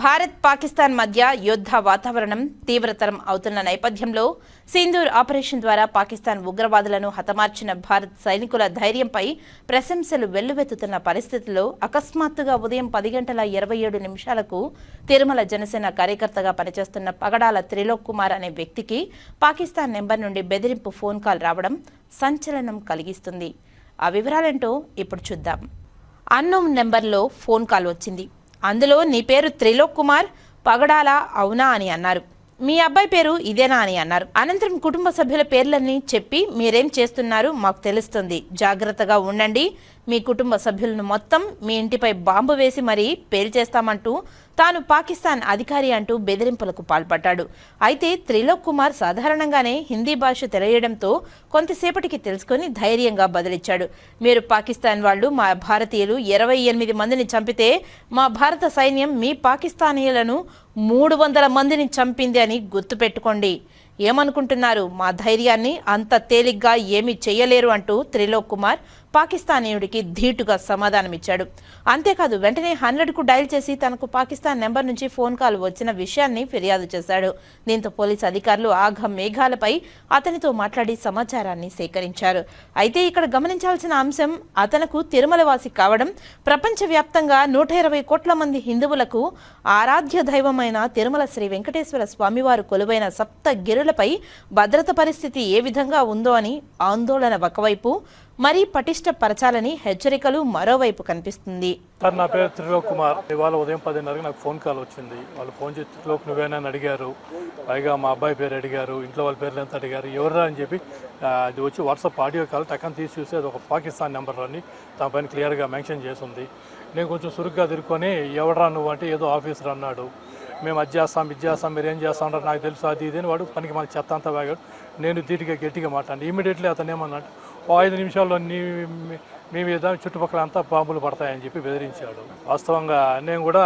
భారత్ పాకిస్తాన్ మధ్య యుద్ధ వాతావరణం తీవ్రతరం అవుతున్న నేపథ్యంలో సింధూర్ ఆపరేషన్ ద్వారా పాకిస్తాన్ ఉగ్రవాదులను హతమార్చిన భారత్ సైనికుల ధైర్యంపై ప్రశంసలు వెల్లువెత్తుతున్న పరిస్థితుల్లో అకస్మాత్తుగా ఉదయం పది గంటల ఇరవై ఏడు నిమిషాలకు తిరుమల జనసేన కార్యకర్తగా పనిచేస్తున్న పగడాల త్రిలోక్ కుమార్ అనే వ్యక్తికి పాకిస్తాన్ నెంబర్ నుండి బెదిరింపు ఫోన్ కాల్ రావడం సంచలనం కలిగిస్తుంది. ఆ వివరాలేంటో ఇప్పుడు చూద్దాం. అన్నోన్ నెంబర్లో ఫోన్ కాల్ వచ్చింది. అందులో నీ పేరు త్రిలోక్ కుమార్ పగడాల అవునా అని అన్నారు. మీ అబ్బాయి పేరు ఇదేనా అని అన్నారు. అనంతరం కుటుంబ సభ్యుల పేర్లన్నీ చెప్పి మీరేం చేస్తున్నారు మాకు తెలుస్తుంది. జాగ్రత్తగా ఉండండి. మీ కుటుంబ సభ్యులను మొత్తం మీ ఇంటిపై బాంబు వేసి మరీ పేల్చేస్తామంటూ తాను పాకిస్తాన్ అధికారి అంటూ బెదిరింపులకు పాల్పడ్డాడు. అయితే త్రిలోక్ కుమార్ సాధారణంగానే హిందీ భాష తెలియడంతో కొంతసేపటికి తెలుసుకొని ధైర్యంగా బదిలిచ్చాడు. మీరు పాకిస్తాన్ వాళ్ళు మా భారతీయులు ఇరవై ఎనిమిది మందిని చంపితే మా భారత సైన్యం మీ పాకిస్తానీయులను మూడు వందల మందిని చంపింది అని గుర్తుపెట్టుకోండి ఏమనుకుంటున్నారు? మా ధైర్యాన్ని అంత తేలిగ్గా ఏమీ చేయలేరు అంటూ త్రిలోక్ కుమార్ పాకిస్తానీయుడికి ధీటుగా సమాధానమిచ్చాడు. అంతేకాదు వెంటనే హండ్రెడ్కు డయల్ చేసి తనకు పాకిస్తాన్ నెంబర్ నుంచి ఫోన్ కాల్ వచ్చిన విషయాన్ని ఫిర్యాదు చేశాడు. దీంతో పోలీసు అధికారులు ఆఘ మేఘాలపై అతనితో మాట్లాడి సమాచారాన్ని సేకరించారు. అయితే ఇక్కడ గమనించాల్సిన అంశం అతనకు తిరుమల వాసి కావడం ప్రపంచవ్యాప్తంగా నూట ఇరవై కోట్ల మంది హిందువులకు ఆరాధ్య దైవమైన తిరుమల శ్రీ వెంకటేశ్వర స్వామివారు కొలువైన సప్త గిరులపై భద్రత పరిస్థితి ఏ విధంగా ఉందో అని ఆందోళన ఒకవైపు మరీ పటిష్టపరచాలని హెచ్చరికలు మరోవైపు కనిపిస్తుంది. సార్ నా పేరు త్రిలోక్ కుమార్. ఇవాళ ఉదయం పదిన్నరకి నాకు ఫోన్ కాల్ వచ్చింది. వాళ్ళు ఫోన్ చేసి త్రిలోక్ నువ్వేనా అని అడిగారు. పైగా మా అబ్బాయి పేరు అడిగారు. ఇంట్లో వాళ్ళ పేర్లు ఎంత అడిగారు. ఎవరా అని చెప్పి అది వచ్చి వాట్సాప్ ఆడియో కాల్ టక్కన తీసి చూసి అది ఒక పాకిస్తాన్ నెంబర్ అని పైన క్లియర్గా మెన్షన్ చేసింది. నేను కొంచెం సురుగ్గా తిరుక్కొని ఎవడరా నువ్వు? అంటే ఏదో ఆఫీసర్ అన్నాడు. మేము అది చేస్తాం ఇది చేస్తాం మీరు ఏం చేస్తా ఉంటారు నాకు తెలుసు అది ఇది అని వాడు పనికి మన చెత్త అంతా వాగాడు. నేను దీటిగా గట్టిగా మాట్లాడి ఇమీడియట్లీ అతను ఏమన్నాడు ఐదు నిమిషాల్లో నీ మీ మీద చుట్టుపక్కల అంతా బాంబులు పడతాయని చెప్పి బెదిరించాడు. వాస్తవంగా నేను కూడా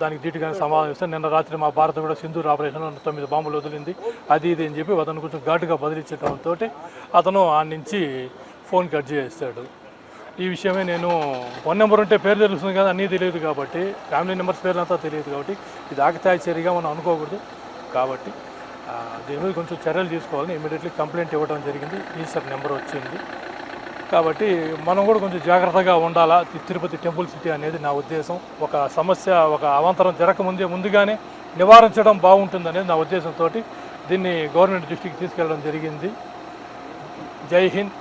దానికి ధీటుగానే సమాధానం ఇస్తాను నిన్న రాత్రి మా భారత కూడా సింధూర్ ఆపరేషన్ తొమ్మిది బాంబులు వదిలింది. అది ఇది అని చెప్పి అతను కొంచెం ఘాటుగా బదిలించడంతో అతను ఆ నుంచి ఫోన్ కట్ చేస్తాడు. ఈ విషయమే నేను ఫోన్ నెంబర్ ఉంటే పేరు తెలుస్తుంది కదా అన్నీ తెలియదు కాబట్టి ఫ్యామిలీ నెంబర్స్ పేర్లు అంతా తెలియదు కాబట్టి ఇది ఆకతాయి చర్యగా మనం అనుకోకూడదు కాబట్టి దీని మీద కొంచెం చర్యలు తీసుకోవాలని ఇమీడియట్లీ కంప్లైంట్ ఇవ్వడం జరిగింది. ఈసారి నెంబర్ వచ్చింది. కాబట్టి మనం కూడా కొంచెం జాగ్రత్తగా ఉండాలా? తిరుపతి టెంపుల్ సిటీ అనేది నా ఉద్దేశం. ఒక సమస్య ఒక అవాంతరం జరగకముందే ముందుగానే నివారించడం బాగుంటుంది అనేది నా ఉద్దేశంతో దీన్ని గవర్నమెంట్ దృష్టికి తీసుకెళ్ళడం జరిగింది. జై హింద్.